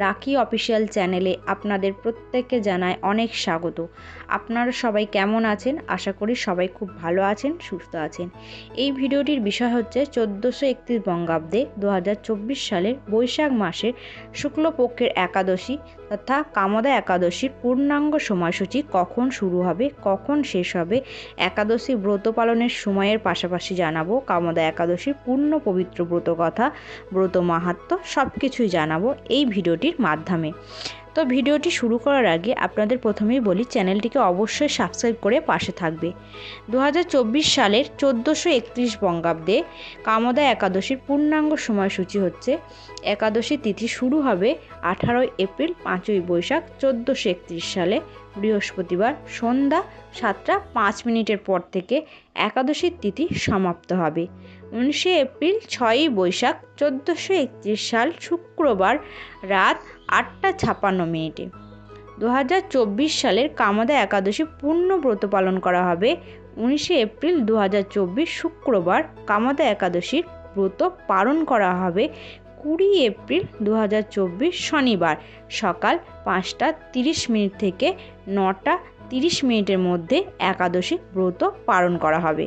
রাখি অফিসিয়াল চ্যানেলে আপনাদের প্রত্যেককে জানায় অনেক স্বাগত। আপনারা সবাই কেমন আছেন? আশা করি সবাই খুব ভালো আছেন, সুস্থ আছেন। এই ভিডিওটির বিষয় হচ্ছে চোদ্দোশো একত্রিশ বঙ্গাব্দে দু হাজার চব্বিশ সালের বৈশাখ মাসের শুক্লপক্ষের একাদশী তথা কামদা একাদশীর পূর্ণাঙ্গ সময়সূচি কখন শুরু হবে, কখন শেষ হবে, একাদশী ব্রত পালনের সময়ের পাশাপাশি জানাব, কামদা একাদশীর পূর্ণ পবিত্র ব্রত কথা, ব্রত মাহাত্ম সব কিছুই জানাব। এই ভিডিওটির মাধ্যমে। তো ভিডিওটি শুরু করার আগে আপনাদের প্রথমেই বলি, চ্যানেলটিকে অবশ্যই সাবস্ক্রাইব করে পাশে থাকবে। দু হাজার চব্বিশ সালের চোদ্দোশো একত্রিশ বঙ্গাব্দে কামদা একাদশীর পূর্ণাঙ্গ সময়সূচি হচ্ছে। একাদশী তিথি শুরু হবে আঠারোই এপ্রিল, পাঁচই বৈশাখ, চোদ্দোশো একত্রিশ সালে বৃহস্পতিবার সন্ধ্যা সাতটা পাঁচ মিনিটের পর থেকে একাদশীর তিথি সমাপ্ত হবে। উনিশে এপ্রিল ছয়ই বৈশাখ চোদ্দোশো একত্রিশ সাল শুক্রবার রাত আটটা ছাপান্ন মিনিটে। দু হাজার চব্বিশ সালের কামদা একাদশী পূর্ণ ব্রত পালন করা হবে। উনিশে এপ্রিল দু হাজার চব্বিশ শুক্রবার কামদা একাদশীর ব্রত পালন করা হবে। কুড়ি এপ্রিল দু হাজার চব্বিশ শনিবার সকাল পাঁচটা তিরিশ মিনিট থেকে নটা তিরিশ মিনিটের মধ্যে একাদশী ব্রত পালন করা হবে।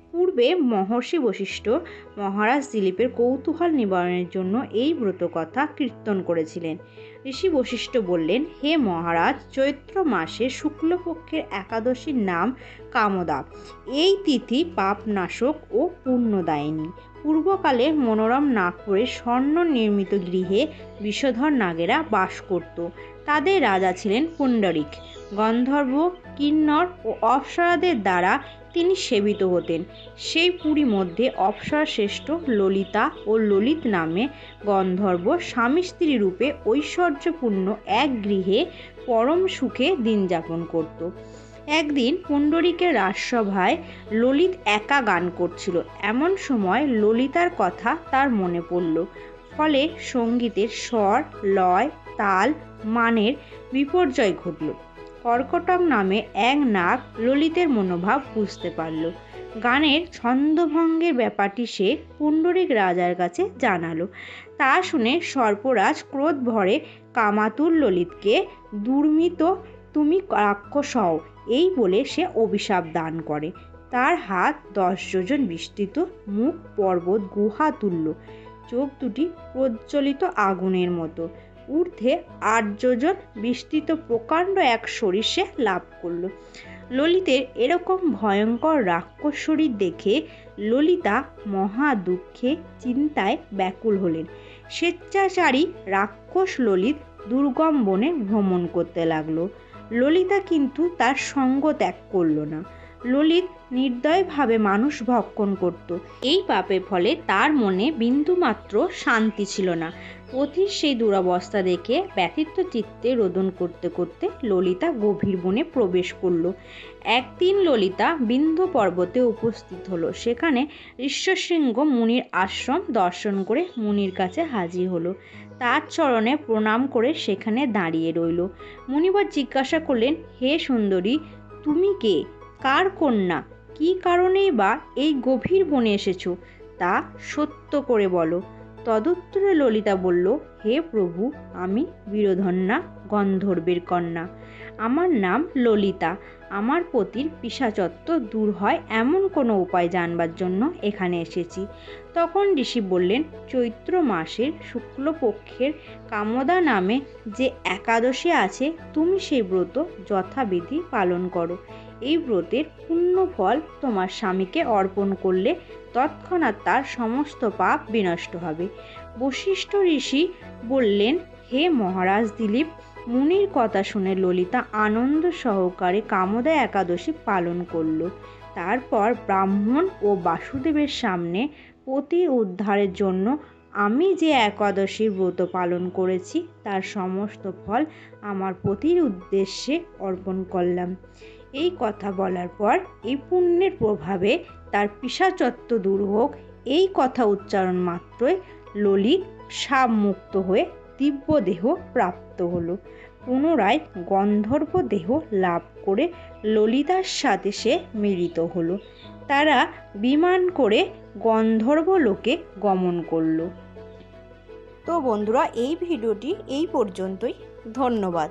পূর্বে মহর্ষি বশিষ্ঠ মহারাজ দিলীপের কৌতূহল নিবারণের জন্য এই ব্রতকথা কীর্তন করেছিলেন। ঋষি বশিষ্ঠ বললেন, হে মহারাজ, চৈত্র মাসে শুক্লপক্ষের একাদশীর নাম কামদা। এই তিথি পাপনাশক ও পুণ্যদায়িনী। পূর্বকালে মনোরম নাগপুরের স্বর্ণ নির্মিত গৃহে বিষধর নাগেরা বাস করত। তাদের রাজা ছিলেন পুণ্ডরিক। গন্ধর্ব, কিন্নর ও অপ্সরাদের দ্বারা তিনি সেবিত হতেন। সেই পুরী মধ্যে অপ্সরা শ্রেষ্ঠ ললিতা ও ললিত নামে গন্ধর্ব স্বামী স্ত্রী রূপে ঐশ্বর্যপূর্ণ এক গৃহে পরম সুখে দিন যাপন করত। একদিন পুণ্ডরিকের রাজসভায় ললিত একা গান করছিল। এমন সময় ললিতার কথা তার মনে পড়ল। ফলে সঙ্গীতের স্বর, লয়, তাল, মানের বিপর্যয় ঘটল। কর্কটক নামে এক নাক ললিতের মনোভাব বুঝতে পারল। গানের ছন্দভঙ্গের ব্যাপারটি সে পুণ্ডরিক রাজার কাছে জানালো। তা শুনে সর্পরাজ ক্রোধ ভরে কামাতুর ললিতকে, দুর্মিত, তুমি রাক্ষস হও। এই বলে সে অভিশাপ দান করে। তার হাত দশ যোজন বিস্তৃত, মুখ পর্বত গুহা তুল্য। চোখ দুটি প্রজ্বলিত আগুনের মতো। ঊর্ধ্বে আট যোজন বিস্তৃত প্রকাণ্ড এক শরীর সে লাভ করল। ললিতের এরকম ভয়ঙ্কর রাক্ষসরী দেখে ললিতা মহা দুঃখে চিন্তায় ব্যাকুল হলেন। স্বেচ্ছাচারী রাক্ষস ললিত দুর্গম বনে ভ্রমণ করতে লাগল। ললিতা কিন্তু তার সঙ্গ ত্যাগ করল না। ললিত নির্দয়ভাবে মানুষ ভক্ষণ করত। এই পাপের ফলে তার মনে বিন্দুমাত্র শান্তি ছিল না। পথির সেই দুরবস্থা দেখে ব্যথিত চিত্তে রোদন করতে করতে ললিতা গভীর বনে প্রবেশ করল। একদিন ললিতা বিন্ধু পর্বতে উপস্থিত হলো। সেখানে ঋষ্যশৃঙ্গ মুনির আশ্রম দর্শন করে মুনির কাছে হাজির হলো। তার চরণে প্রণাম করে সেখানে দাঁড়িয়ে রইল। মুনিবার জিজ্ঞাসা করলেন, হে সুন্দরী, তুমি কে? কার কন্যা? কি কারণেই বা এই গভীর বনে এসেছ? তা সত্য করে বলো। তদুত্তরে ললিতা বলল, হে প্রভু, আমি বীরধন্যা গন্ধর্বের কন্যা। আমার নাম ললিতা। আমার পতির পিসাচত্ব দূর হয় এমন কোনো উপায় জানবার জন্য এখানে এসেছি। তখন ঋষি বললেন, চৈত্র মাসের শুক্লপক্ষের কামদা নামে যে একাদশী আছে, তুমি সেই ব্রত যথাবিধি পালন করো। এই ব্রতের পূর্ণ ফল তোমার স্বামীকে অর্পণ করলে তৎক্ষণাৎ তার সমস্ত পাপ বিনষ্ট হবে। বশিষ্ঠ ঋষি বললেন, হে মহারাজ দিলীপ, মুনির কথা শুনে ললিতা আনন্দ সহকারে কামদা একাদশী পালন করল। তারপর ব্রাহ্মণ ও বাসুদেবের সামনে পতির উদ্ধারের জন্য আমি যে একাদশীর ব্রত পালন করেছি, তার সমস্ত ফল আমার পতির উদ্দেশ্যে অর্পণ করলাম। এই কথা বলার পর এই পুণ্যের প্রভাবে তার পিসাচত্ব দূর হোক। এই কথা উচ্চারণ মাত্রই ললিত সাপমুক্ত হয়ে দিব্য দেহ প্রাপ্ত হলো। পুনরায় গন্ধর্ব দেহ লাভ করে ললিতার সাথে সে মিলিত হলো। তারা বিমান করে গন্ধর্ব লোকে গমন করল। তো বন্ধুরা, এই ভিডিওটি এই পর্যন্তই। ধন্যবাদ।